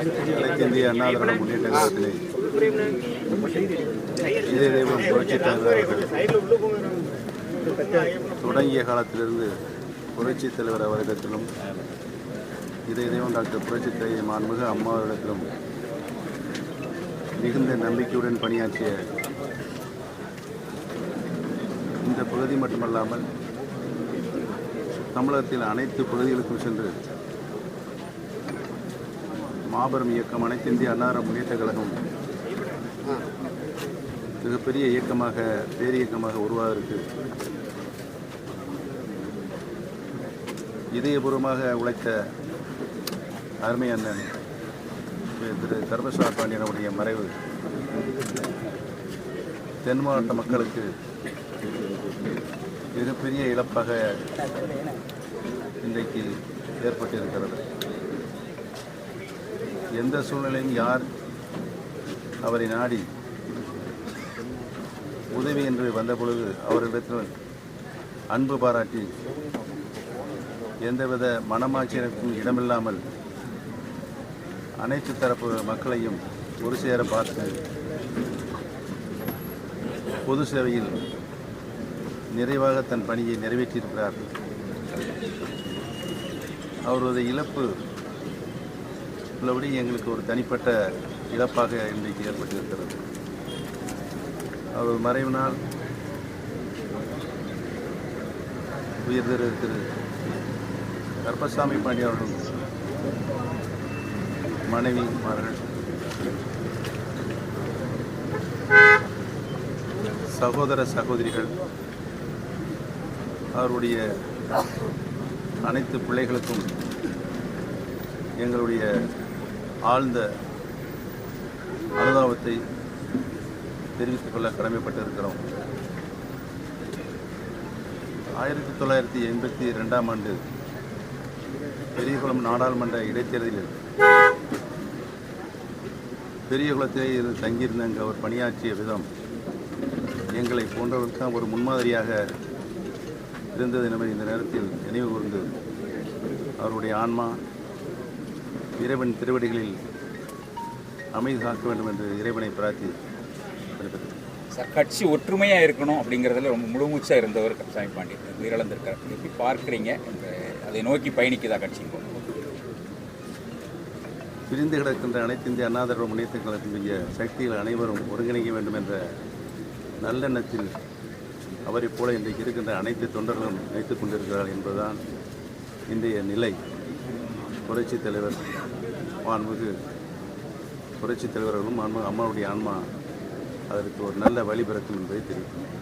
அனைத்து இந்திய அண்ணா திராவிட முன்னேற்ற கழகத்திலே இதய தெய்வம் புரட்சி தலைவர் தொடங்கிய காலத்திலிருந்து புரட்சி தலைவர் அவரிடத்திலும் இதய தெய்வம் டாக்டர் புரட்சி தலைவர் மாண்புக அம்மா அவரிடத்திலும் மிகுந்த நம்பிக்கையுடன் பணியாற்றிய இந்த பகுதி மட்டுமல்லாமல் தமிழகத்தில் அனைத்து பகுதிகளுக்கும் சென்று மாபெரும் இயக்கம் அனைத்து இந்திய அன்னார முன்னேற்ற கழகம். மிகப்பெரிய இயக்கமாக பேர் இயக்கமாக உருவாவதற்கு இதயபூர்வமாக உழைத்த அருமை அண்ணன் திரு சர்வஸ்வா பாண்டியனுடைய மறைவு தென் மாவட்ட மக்களுக்கு மிகப்பெரிய இழப்பாக இன்றைக்கு ஏற்பட்டிருக்கிறது. எந்த சூழ்நிலையும் யார் அவரை நாடி உதவி என்று வந்த பொழுது அவரிடத்தில் அன்பு பாராட்டி எந்தவித மனமாட்சியருக்கும் இடமில்லாமல் அனைத்து தரப்பு மக்களையும் ஒரு சேர பார்த்து பொது சேவையில் நிறைவாக தன் பணியை நிறைவேற்றியிருக்கிறார். அவரது இழப்பு உள்ளபடி எங்களுக்கு ஒரு தனிப்பட்ட இழப்பாக இன்றைக்கு ஏற்பட்டிருக்கிறது. அவரது மறைவினால் உயிர் திரு திரு கருப்பசாமி பாண்டி அவர்கள் மனைவிமார்கள் சகோதர சகோதரிகள் அவருடைய அனைத்து பிள்ளைகளுக்கும் எங்களுடைய ஆழ்ந்த அனுதாபத்தை தெரிவித்துக் கொள்ள கடமைப்பட்டிருக்கிறோம். ஆயிரத்தி தொள்ளாயிரத்தி எண்பத்தி ரெண்டாம் ஆண்டு பெரியகுளம் நாடாளுமன்ற இடைத்தேர்தலில் பெரியகுளத்திலே இருந்து தங்கியிருந்த அங்கு அவர் பணியாற்றிய விதம் எங்களை போன்றவருக்கு ஒரு முன்மாதிரியாக இருந்தது என்பதை இந்த நேரத்தில் நினைவு கூர்ந்து அவருடைய ஆன்மா இறைவன் திருவடிகளில் அமைதி காக்க வேண்டும் என்று இறைவனை பிரார்த்தி. சார் கட்சி ஒற்றுமையாக இருக்கணும் அப்படிங்கிறதுல ரொம்ப முழுமூச்சாக இருந்தவர் கருப்பசாமி பாண்டியன் உயிரிழந்திருக்கார் எப்படி பார்க்குறீங்க? அதை நோக்கி பயணிக்குதா கட்சி பிரிந்து கிடக்கின்ற அனைத்து இந்திய அண்ணா திராவிட முன்னேற்ற கழகத்தினுடைய சக்திகள் அனைவரும் ஒருங்கிணைக்க வேண்டும் என்ற நல்லெண்ணத்தில் அவரைப் போல இன்றைக்கு இருக்கின்ற அனைத்து தொண்டர்களும் நினைத்துக் கொண்டிருக்கிறார்கள் என்பதுதான் இன்றைய நிலை. புரட்சித் தலைவர் மாண்புமிகு புரட்சித் தலைவர்களும் மாண்புமிகு அம்மாவுடைய ஆன்மா அதற்கு ஒரு நல்ல வழிபிறக்கும் என்பதை தெரிவிக்கிறேன்